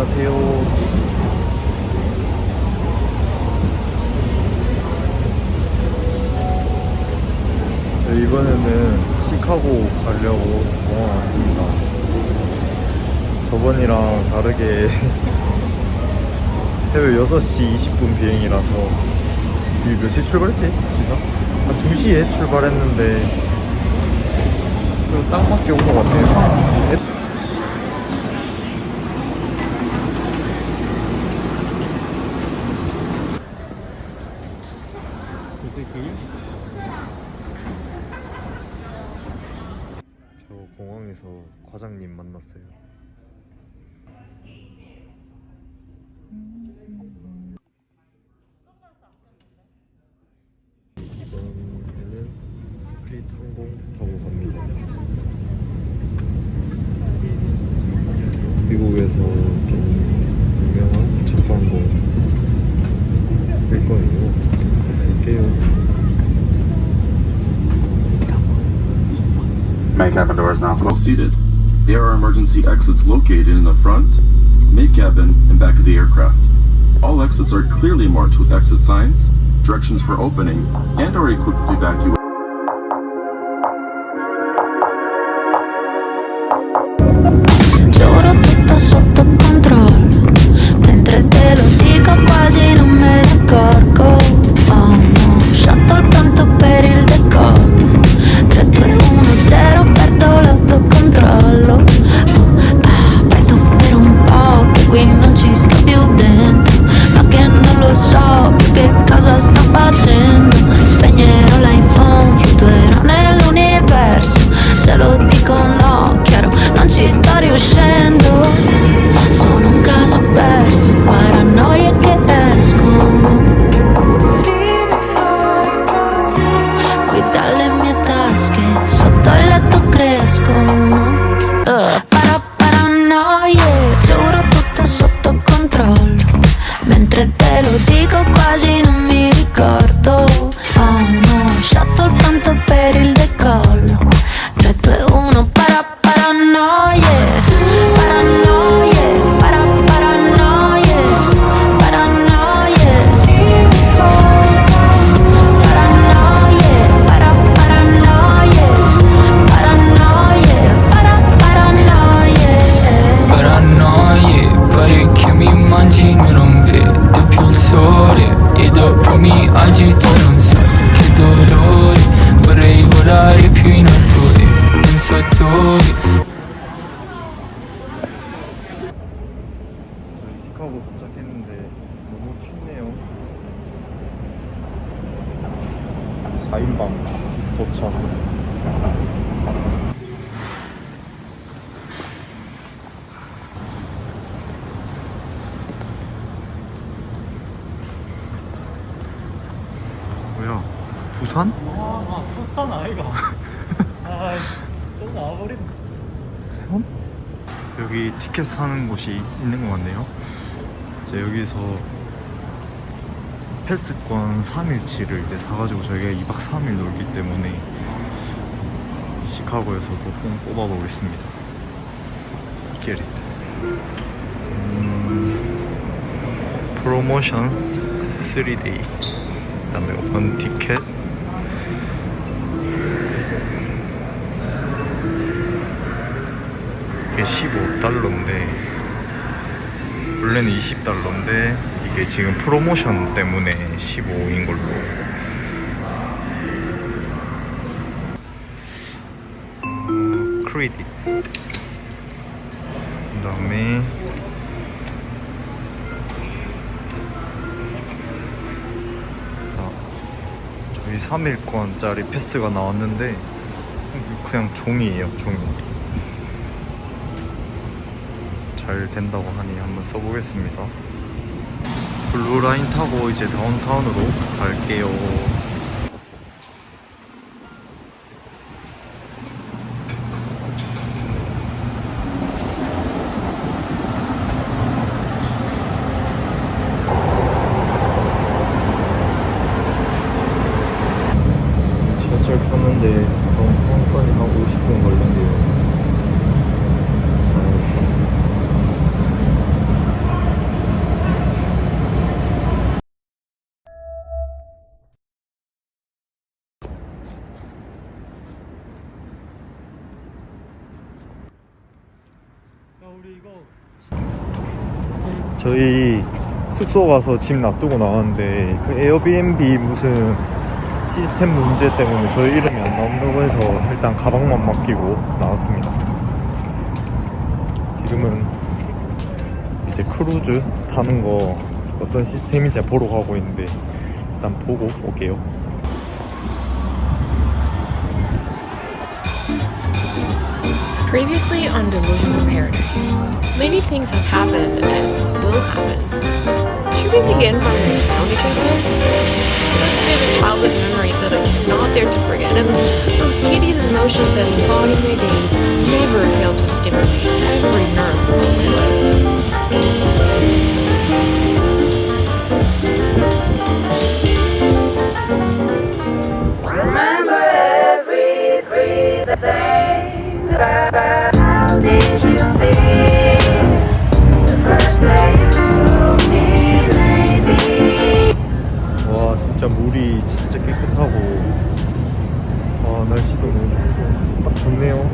안녕하세요. 저 이번에는 시카고 가려고 공항 왔습니다. 저번이랑 다르게 새벽 6시 20분 비행이라서 몇 시 출발했지? 기사? 한 2시에 출발했는데 좀 딱 맞게 온 것 같아요. 그게? 저 공항에서 과장님 만났어요. 이 well seated. There are emergency exits located in the front, mid cabin, and back of the aircraft. All exits are clearly marked with exit signs, directions for opening, and are equipped with evacuation. Se lo dico no, chiaro, non ci sto riuscendo. Sono un caso perso, paranoie 부산? 아 풋산 아이가 아 또 나와버리네 부산? 여기 티켓 사는 곳이 있는 것 같네요. 이제 여기서 패스권 3일치를 이제 사가지고 저희가 2박 3일 놀기 때문에 시카고에서 꼭 뽑아보겠습니다. Get it. 음, 프로모션 3데이 그다음에 오픈 티켓 이게 15달러인데 원래는 20달러인데 이게 지금 프로모션 때문에 15인 걸로. 어, 크레딧. 그 다음에 아, 저희 3일권짜리 패스가 나왔는데 그냥 종이에요 종이 잘 된다고 하니 한번 써보겠습니다. 블루라인 타고 이제 다운타운으로 갈게요. 지하철 타는데 다운타운까지 한 50분 걸린대요. 저희 숙소 가서 집 놔두고 나왔는데 그 에어비앤비 무슨 시스템 문제 때문에 저희 이름이 안 나온다고 해서 일단 가방만 맡기고 나왔습니다. 지금은 이제 크루즈 타는 거 어떤 시스템인지 보러 가고 있는데 일단 보고 올게요. Previously on Delusional Paradise, many things have happened and will happen. Should we begin from when we found each other? Such vivid childhood memories that I cannot dare to forget, and those tedious emotions that embody my days never fail to stimulate every nerve of my life. How did you 와 진짜 물이 진짜 깨끗하고. 와 날씨도 너무 좋고. 딱 좋네요.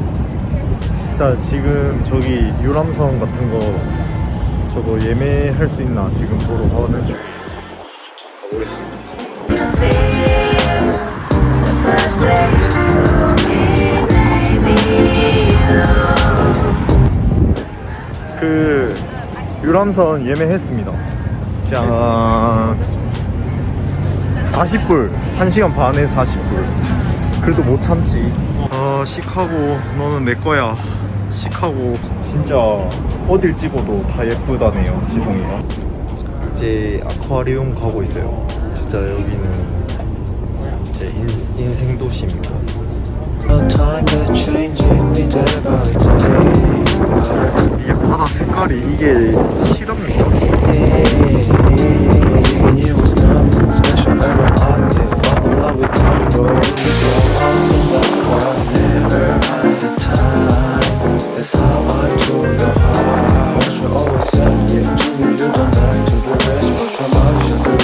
일단 지금 저기 유람선 같은 거 저거 예매할 수 있나 지금 보러 가는 중. 가보겠습니다 그 유람선 예매했습니다. 짠. 40불 1시간 반에 40불. 그래도 못 참지. 아 시카고 너는 내 거야. 시카고. 진짜 어딜 찍어도 다 예쁘다네요 지성이가. 이제 아쿠아리움 가고 있어요. 진짜 여기는 제 인, 인생 도시입니다 이게 바다 색깔이 이게? I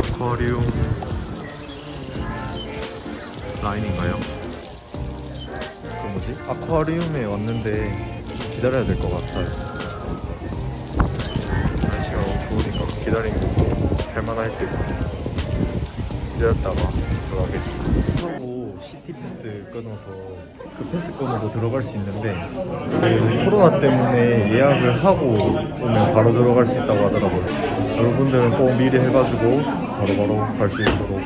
아쿠아리움 라인인가요? 그 뭐지? 아쿠아리움에 왔는데 좀 기다려야 될 것 같아요. 날씨가 너무 좋으니까 기다리는 할만할 때 기다렸다가. 하고 시티 패스 끊어서 그 패스 끊어도 들어갈 수 있는데 그 코로나 때문에 예약을 하고 오면 바로 들어갈 수 있다고 하더라고요. 여러분들은 꼭 미리 해가지고 바로바로 갈 수 있도록.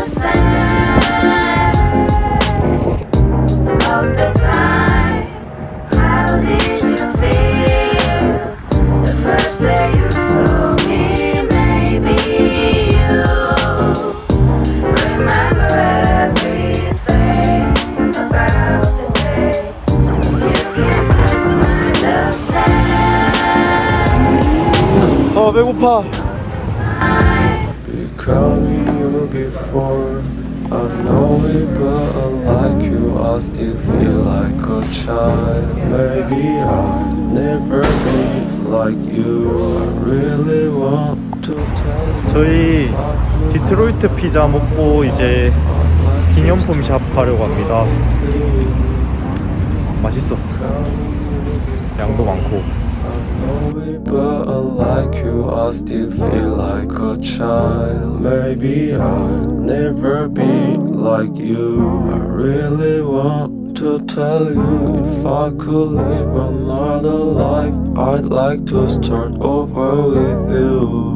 sign 아 배고파 Becoming you before I know it but unlike you I still feel like a child Maybe I'll never be like you I really want to tell you 저희 디트로이트 피자 먹고 이제 기념품 샵 가려고 합니다 맛있었어 양도 많고 but unlike you, I still feel like a child. Maybe I'll never be like you. I really want to tell you if I could live another life, I'd like to start over with you.